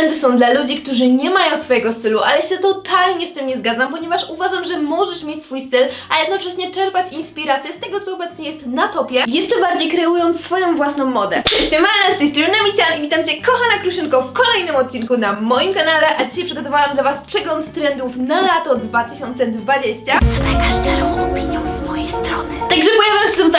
trendy są dla ludzi, którzy nie mają swojego stylu, ale się totalnie z tym nie zgadzam, ponieważ uważam, że możesz mieć swój styl, a jednocześnie czerpać inspirację z tego, co obecnie jest na topie, jeszcze bardziej kreując swoją własną modę. Cześć, Siemana, z tej strony Mician i witam Cię, kochana Kruszynko, w kolejnym odcinku na moim kanale, a dzisiaj przygotowałam dla Was przegląd trendów na lato 2020. Z mega szczerą opinią z mojej strony. Także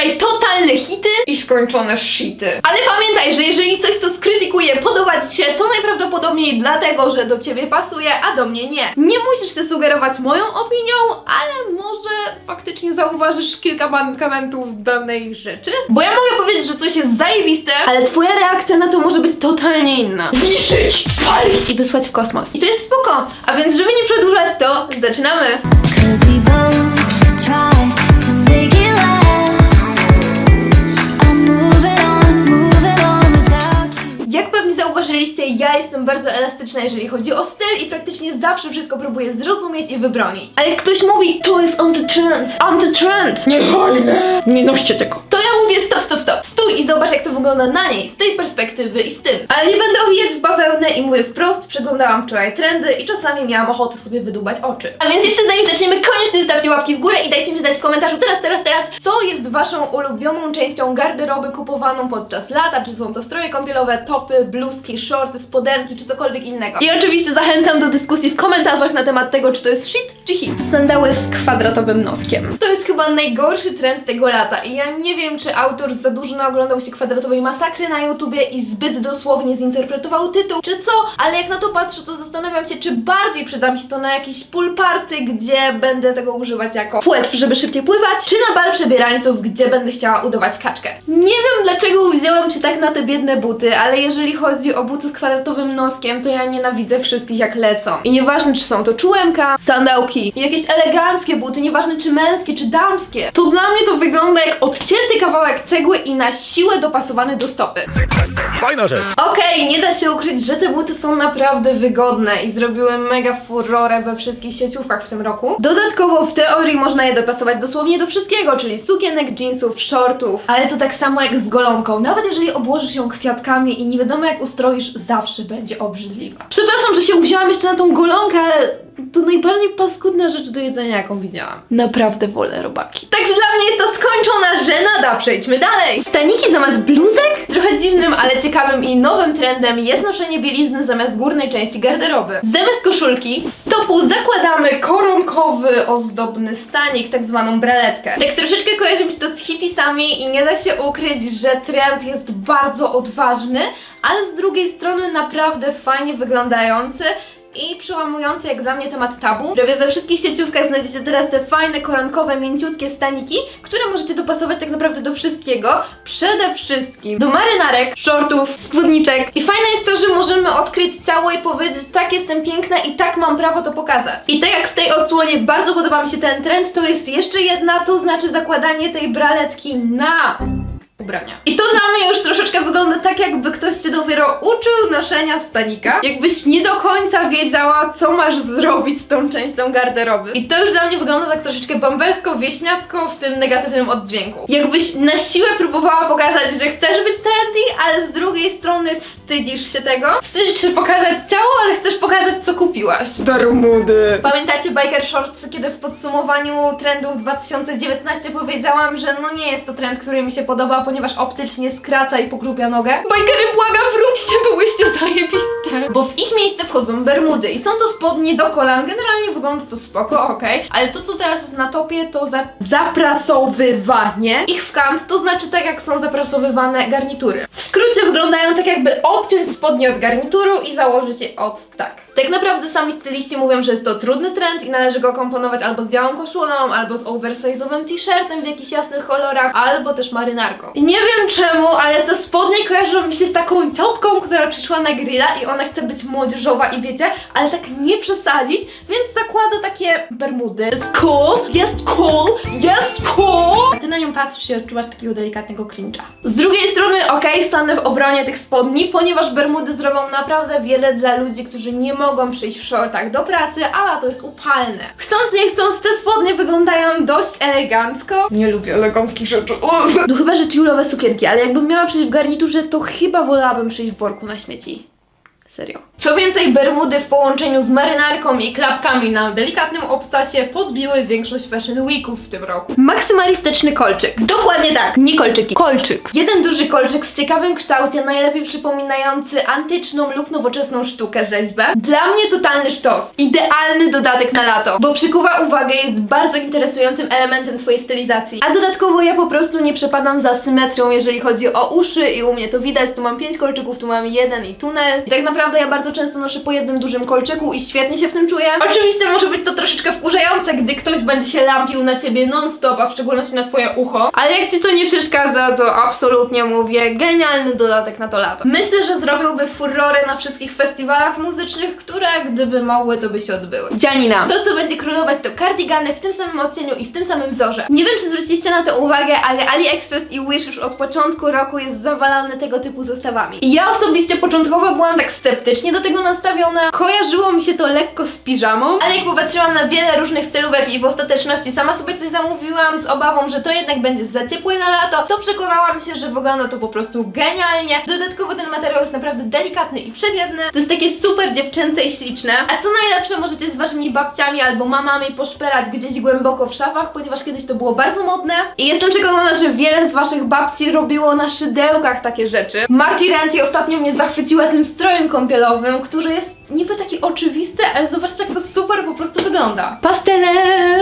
tutaj totalne hity i skończone shity. Ale pamiętaj, że jeżeli coś, co skrytykuje, podoba Ci się, to najprawdopodobniej dlatego, że do Ciebie pasuje, a do mnie nie. Nie musisz się sugerować moją opinią, ale może faktycznie zauważysz kilka mankamentów danej rzeczy. Bo ja mogę powiedzieć, że coś jest zajebiste, ale Twoja reakcja na to może być totalnie inna. Zniszczyć, spalić i wysłać w kosmos. I to jest spoko. A więc, żeby nie przedłużać, to zaczynamy. Cause we both tried zauważyliście, ja jestem bardzo elastyczna, jeżeli chodzi o styl i praktycznie zawsze wszystko próbuję zrozumieć i wybronić. A jak ktoś mówi, to jest anty-trend, anty-trend, niefajne, nie noście tego. To ja mówię wygląda na niej, z tej perspektywy i z tym. Ale nie będę owijać w bawełnę i mówię wprost, przeglądałam wczoraj trendy i czasami miałam ochotę sobie wydubać oczy. A więc jeszcze zanim zaczniemy, koniecznie zostawcie łapki w górę i dajcie mi znać w komentarzu teraz, teraz, teraz, co jest waszą ulubioną częścią garderoby kupowaną podczas lata, czy są to stroje kąpielowe, topy, bluzki, shorty, spodenki, czy cokolwiek innego. I oczywiście zachęcam do dyskusji w komentarzach na temat tego, czy to jest shit, czy hit. Sandały z kwadratowym noskiem. To jest chyba najgorszy trend tego lata i ja nie wiem, czy autor za dużo naoglądał się kwadratowej masakry na YouTubie i zbyt dosłownie zinterpretował tytuł, czy co, ale jak na to patrzę, to zastanawiam się, czy bardziej przyda mi się to na jakiś pool party, gdzie będę tego używać jako płetw, żeby szybciej pływać, czy na bal przebierańców, gdzie będę chciała udawać kaczkę. Nie wiem, dlaczego wzięłam się tak na te biedne buty, ale jeżeli chodzi o buty z kwadratowym noskiem, to ja nienawidzę wszystkich jak lecą. I nieważne, czy są to czułemka, sandałki, jakieś eleganckie buty, nieważne czy męskie, czy damskie, to dla mnie to wygląda jak odcięty kawałek cegły i na siłę dopasowany do stopy. Fajna rzecz. Okej, nie da się ukryć, że te buty są naprawdę wygodne i zrobiły mega furorę we wszystkich sieciówkach w tym roku. Dodatkowo w teorii można je dopasować dosłownie do wszystkiego, czyli sukienek, jeansów, shortów, ale to tak samo jak z golonką. Nawet jeżeli obłożysz ją kwiatkami i nie wiadomo jak ustroisz, zawsze będzie obrzydliwa. Przepraszam, że się uwzięłam jeszcze na tą golonkę, ale to najbardziej paskudna rzecz do jedzenia, jaką widziałam. Naprawdę wolę robaki. Także dla mnie jest to skończona żenada. Przejdźmy dalej. Staniki zamiast bluzek? Trochę dziwnym, ale ciekawym i nowym trendem jest noszenie bielizny zamiast górnej części garderoby. Zamiast koszulki, topu zakładamy koronkowy, ozdobny stanik, tak zwaną braletkę. Tak troszeczkę kojarzy mi się to z hipisami i nie da się ukryć, że trend jest bardzo odważny, ale z drugiej strony naprawdę fajnie wyglądający i przełamujący jak dla mnie temat tabu. Prawie we wszystkich sieciówkach znajdziecie teraz te fajne, koronkowe, mięciutkie staniki, które możecie dopasować tak naprawdę do wszystkiego. Przede wszystkim do marynarek, shortów, spódniczek. I fajne jest to, że możemy odkryć ciało i powiedzieć tak jestem piękna i tak mam prawo to pokazać. I tak jak w tej odsłonie bardzo podoba mi się ten trend, to jest jeszcze jedna, to znaczy zakładanie tej braletki na ubrania. I to dla mnie już troszeczkę wygląda tak, jakby ktoś cię dopiero uczył noszenia stanika. Jakbyś nie do końca wiedziała, co masz zrobić z tą częścią garderoby. I to już dla mnie wygląda tak troszeczkę bambersko, wieśniacko w tym negatywnym oddźwięku. Jakbyś na siłę próbowała pokazać, że chcesz być trendy, ale z drugiej strony wstydzisz się tego. Wstydzisz się pokazać ciało, ale chcesz pokazać, co kupiłaś. Bermudy. Pamiętacie Biker Shorts, kiedy w podsumowaniu trendów 2019 powiedziałam, że no nie jest to trend, który mi się podoba, ponieważ optycznie skraca i pogrubia nogę? Bikery, błagam, wróćcie, byłyście zajebiste! Bo w ich miejsce wchodzą bermudy i są to spodnie do kolan, generalnie wygląda to spoko, okej, ale to co teraz jest na topie to za zaprasowywanie ich w kant, to znaczy tak jak są zaprasowywane garnitury. W skrócie wyglądają tak jakby obciąć spodnie od garnituru i założyć je od tak. Tak naprawdę sami styliści mówią, że jest to trudny trend i należy go komponować albo z białą koszulą, albo z oversize'owym t-shirtem w jakichś jasnych kolorach, albo też marynarką. Nie wiem czemu, ale te spodnie kojarzą mi się z taką ciotką, która przyszła na grilla i ona chce być młodzieżowa i wiecie, ale tak nie przesadzić, więc zakłada takie bermudy. Jest cool, jest cool, jest cool! Ty na nią patrzysz i odczuwasz takiego delikatnego cringe'a. Z drugiej strony, okej, stanę w obronie tych spodni, ponieważ bermudy zrobią naprawdę wiele dla ludzi, którzy nie mogą przyjść w shortach do pracy, a to jest upalne. Chcąc nie chcąc, te spodnie wyglądają dość elegancko. Nie lubię eleganckich rzeczy. No chyba, że sukienki, ale jakbym miała przyjść w garniturze, to chyba wolałabym przyjść w worku na śmieci. Serio. Co więcej, bermudy w połączeniu z marynarką i klapkami na delikatnym obcasie podbiły większość Fashion Weeków w tym roku. Maksymalistyczny kolczyk. Dokładnie tak, nie kolczyki. Kolczyk. Jeden duży kolczyk w ciekawym kształcie, najlepiej przypominający antyczną lub nowoczesną sztukę rzeźbę. Dla mnie totalny sztos. Idealny dodatek na lato, bo przykuwa uwagę, jest bardzo interesującym elementem twojej stylizacji. A dodatkowo ja po prostu nie przepadam za symetrią, jeżeli chodzi o uszy i u mnie to widać. Tu mam pięć kolczyków, tu mam jeden i tunel. I tak naprawdę ja bardzo często noszę po jednym dużym kolczyku i świetnie się w tym czuję. Oczywiście może być to troszeczkę wkurzające, gdy ktoś będzie się lampił na ciebie non-stop, a w szczególności na twoje ucho. Ale jak ci to nie przeszkadza, to absolutnie mówię, genialny dodatek na to lato. Myślę, że zrobiłby furorę na wszystkich festiwalach muzycznych, które gdyby mogły, to by się odbyły. Dzianina. To, co będzie królować, to kardigany w tym samym odcieniu i w tym samym wzorze. Nie wiem, czy zwróciliście na to uwagę, ale AliExpress i Wish już od początku roku jest zawalany tego typu zestawami. I ja osobiście początkowo byłam tak sceptycznie do tego nastawiona. Kojarzyło mi się to lekko z piżamą, ale jak popatrzyłam na wiele różnych celówek i w ostateczności sama sobie coś zamówiłam z obawą, że to jednak będzie za ciepłe na lato, to przekonałam się, że wygląda to po prostu genialnie. Dodatkowo ten materiał jest naprawdę delikatny i przewiewny. To jest takie super dziewczęce i śliczne. A co najlepsze, możecie z waszymi babciami albo mamami poszperać gdzieś głęboko w szafach, ponieważ kiedyś to było bardzo modne. I jestem przekonana, że wiele z waszych babci robiło na szydełkach takie rzeczy. Marty Renty ostatnio mnie zachwyciła tym strojem kąpielowym, który jest niby taki oczywisty, ale zobaczcie jak to super po prostu wygląda. Pastele!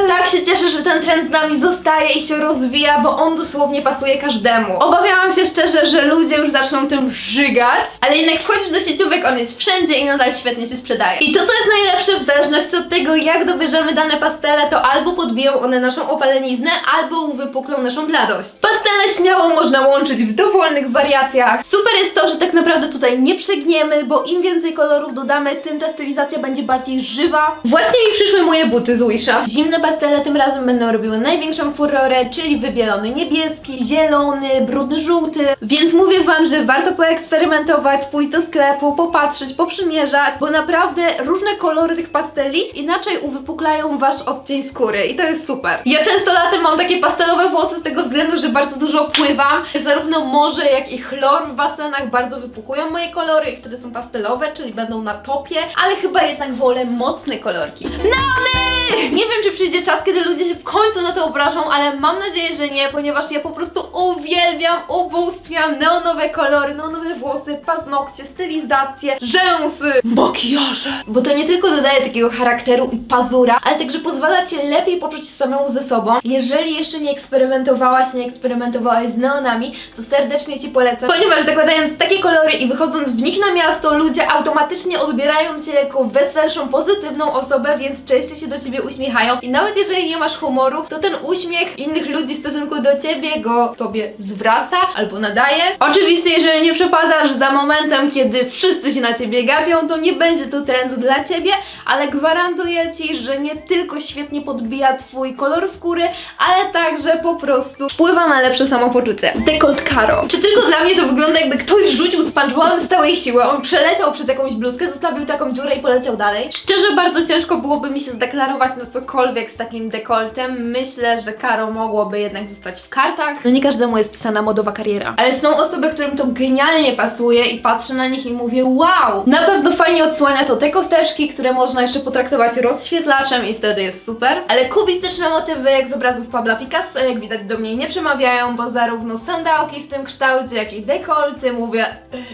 Tak się cieszę, że ten trend z nami zostaje i się rozwija, bo on dosłownie pasuje każdemu. Obawiałam się szczerze, że ludzie już zaczną tym żygać, ale jednak wchodzisz do sieciówek, on jest wszędzie i nadal świetnie się sprzedaje. I to, co jest najlepsze, w zależności od tego, jak dobierzemy dane pastele, to albo podbiją one naszą opaleniznę, albo uwypuklą naszą bladość. Pastele śmiało można łączyć w dowolnych wariacjach. Super jest to, że tak naprawdę tutaj nie przegniemy, bo im więcej kolorów dodamy, tym ta stylizacja będzie bardziej żywa. Właśnie mi przyszły moje buty z Wisha. Zimne pastele tym razem będą robiły największą furorę, czyli wybielony niebieski, zielony, brudny żółty. Więc mówię wam, że warto poeksperymentować, pójść do sklepu, popatrzeć, poprzymierzać, bo naprawdę różne kolory tych pasteli inaczej uwypuklają wasz odcień skóry i to jest super. Ja często latem mam takie pastelowe włosy z tego względu, że bardzo dużo pływam. Zarówno morze, jak i chlor w basenach bardzo wypukują moje kolory i wtedy są pastelowe, czyli będą na ale chyba jednak wolę mocne kolorki. Neony! Nie wiem, czy przyjdzie czas, kiedy ludzie się w końcu na to obrażą, ale mam nadzieję, że nie, ponieważ ja po prostu uwielbiam, ubóstwiam neonowe kolory, neonowe włosy, paznokcie, stylizację, rzęsy, makijaże. Bo to nie tylko dodaje takiego charakteru i pazura, ale także pozwala Cię lepiej poczuć samemu ze sobą. Jeżeli jeszcze nie eksperymentowałaś, nie eksperymentowałeś z neonami, to serdecznie Ci polecam, ponieważ zakładając takie kolory i wychodząc w nich na miasto, ludzie automatycznie odbierają Cię jako weselszą, pozytywną osobę, więc częściej się do Ciebie uśmiechają. I nawet jeżeli nie masz humoru, to ten uśmiech innych ludzi w stosunku do Ciebie go Tobie zwraca albo nadaje. Oczywiście, jeżeli nie przepadasz za momentem, kiedy wszyscy się na Ciebie gapią, to nie będzie to trend dla Ciebie, ale gwarantuję Ci, że nie tylko świetnie podbija Twój kolor skóry, ale także po prostu wpływa na lepsze samopoczucie. Dekolt Caro. Czy tylko dla mnie to wygląda jakby ktoś rzucił SpongeBobem z całej siły, on przeleciał przez jakąś bluzkę, zostawił taką dziurę i poleciał dalej? Szczerze bardzo ciężko byłoby mi się zdeklarować na cokolwiek z takim dekoltem. Myślę, że Caro mogłoby jednak zostać w kartach. No nie każdemu jest pisana modowa kariera. Ale są osoby, którym to genialnie pasuje i patrzę na nich i mówię wow! Na pewno fajnie odsłania to te kosteczki, które można jeszcze potraktować rozświetlaczem i wtedy jest super. Ale kubistyczne motywy jak z obrazów Pabla Picasso, jak widać do mnie nie przemawiają, bo zarówno sandałki w tym kształcie, jak i dekolty mówię...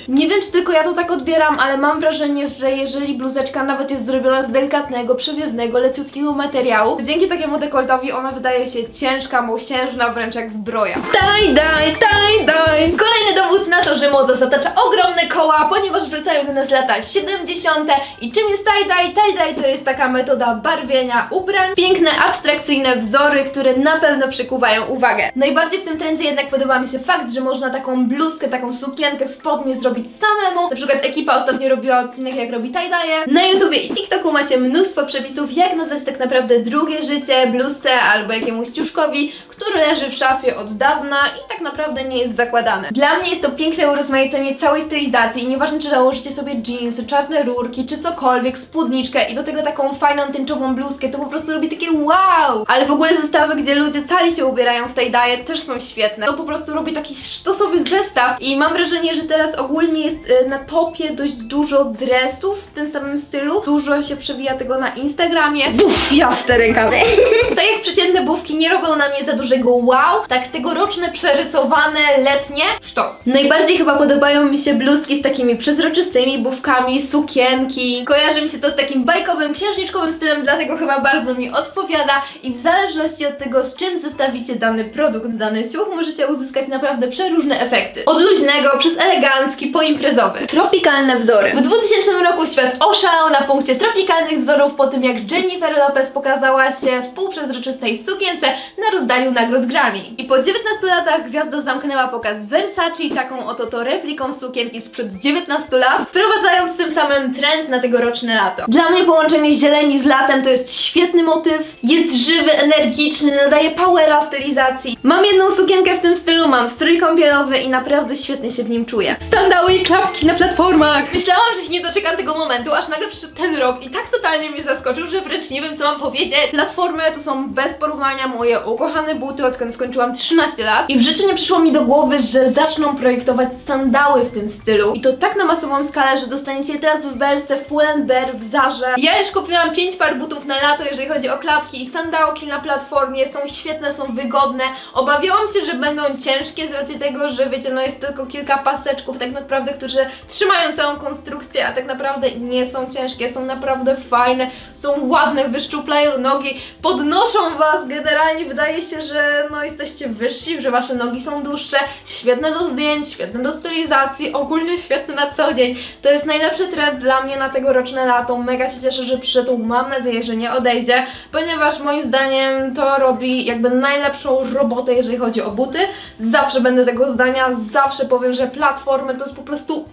Nie wiem, czy tylko ja to tak odbieram, ale mam wrażenie, że jeżeli bluzeczka nawet jest zrobiona z delikatnego, przewiewnego, leciutkiego materiału, dzięki takiemu dekoltowi ona wydaje się ciężka, mosiężna, wręcz jak zbroja. Daj, daj, daj, daj! Kolejny dowód na to, że moda zatacza ogromne koła, ponieważ wracają do nas lata 70. I czym jest tie-dye? Tie-dye to jest taka metoda barwienia ubrań. Piękne, abstrakcyjne wzory, które na pewno przykuwają uwagę. Najbardziej w tym trendzie jednak podoba mi się fakt, że można taką bluzkę, taką sukienkę, spodnie zrobić samemu. Na przykład ekipa ostatnio robiła odcinek jak robi tie-dye. Na YouTubie i TikToku macie mnóstwo przepisów, jak nadać tak naprawdę drugie życie bluzce albo jakiemuś ciuszkowi, który leży w szafie od dawna i tak naprawdę nie jest zakładany. Dla mnie jest to piękne urozmaicenie całej stylizacji i nieważne czy założycie sobie jeansy, czarne rurki, czy cokolwiek, spódniczkę i do tego taką fajną tęczową bluzkę, to po prostu robi takie wow! Ale w ogóle zestawy, gdzie ludzie cali się ubierają w tej diet też są świetne. To po prostu robi taki sztosowy zestaw i mam wrażenie, że teraz ogólnie jest e, na topie dość dużo dresów w tym samym stylu. Dużo się przewija tego na Instagramie. Buf, jasne rękawy. tak jak przeciętne bufki nie robią na mnie za dużego wow, tak tegoroczne przerysowane, letnie, sztos. Najbardziej chyba podobają mi się bluzki z takimi przezroczystymi bufkami, sukienki. Kojarzy mi się to z takim bajkowym, księżniczkowym stylem, dlatego chyba bardzo mi odpowiada i w zależności od tego, z czym zestawicie dany produkt, dany ciuch, możecie uzyskać naprawdę przeróżne efekty. Od luźnego, przez elegancki, po imprezowy. Tropikalne wzory. W 2000 roku świat oszalał na punkcie tropikalnych wzorów po tym, jak Jennifer Lopez pokazała się w półprzezroczystej sukience na rozdaniu nagród Grammy. I po 19 latach gwiazda zamknęła pokaz Versace taką oto to repliką sukienki sprzed 19 lat, wprowadzając tym samym trend na tegoroczne lato. Dla mnie połączenie zieleni z latem to jest świetny motyw, jest żywy, energiczny, nadaje powera stylizacji. Mam jedną sukienkę w tym stylu, mam strój kąpielowy i naprawdę świetnie się w nim czuję. Sandały i klapki na platformach! Myślałam, że się nie doczekam tego momentu, aż nagle przyszedł ten rok i tak totalnie mnie zaskoczył, że wręcz nie wiem co mam powiedzieć. Platformy to są bez porównania moje ukochane buty, odkąd skończyłam 13 lat i w życiu nie przyszło mi do głowy, że zaczną projektować sandały w tym stylu i to tak na masową skalę, że dostaniecie je teraz w Belce, w Pull&Bear, w Zarze. Ja już kupiłam 5 par butów na lato, jeżeli chodzi o klapki i sandałki na platformie, są świetne, są wygodne. Obawiałam się, że będą ciężkie z racji tego, że wiecie, no jest tylko kilka paseczków tak naprawdę, którzy trzymają całą konstrukcję, a tak naprawdę nie są ciężkie, są naprawdę fajne, są ładne, wyszczuplają nogi, podnoszą Was, generalnie wydaje się, że no jesteście wyżsi, że Wasze nogi są dłuższe, świetne do zdjęć, świetne do stylizacji, ogólnie świetne na co dzień. To jest najlepszy trend dla mnie na tegoroczne lato, mega się cieszę, że przyszedł, mam nadzieję, że nie odejdzie, ponieważ moim zdaniem to robi jakby najlepszą robotę, jeżeli chodzi o buty. Zawsze będę tego zdania, zawsze powiem, że platformy to jest po prostu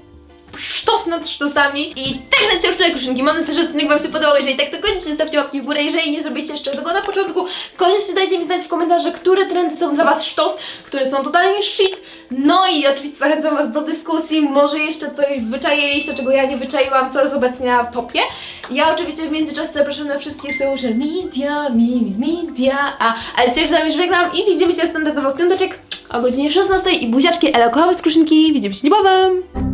sztos nad sztosami i tak leciał już tyle. Mam nadzieję, że odcinek Wam się podobał. Jeżeli tak, to koniecznie zostawcie łapki w górę. Jeżeli nie zrobiliście jeszcze tego na początku, koniecznie dajcie mi znać w komentarzach, które trendy są dla Was sztos, które są totalnie shit. No i oczywiście zachęcam Was do dyskusji. Może jeszcze coś wyczailiście, czego ja nie wyczaiłam, co jest obecnie na topie. Ja oczywiście w międzyczasie zapraszam na wszystkie social media, mini media, a, a dzisiaj już z Wami żegnam i widzimy się standardowo w piąteczek o godzinie 16 i buziaczki, elo, kochamy z kruszynki. Widzimy się niebawem!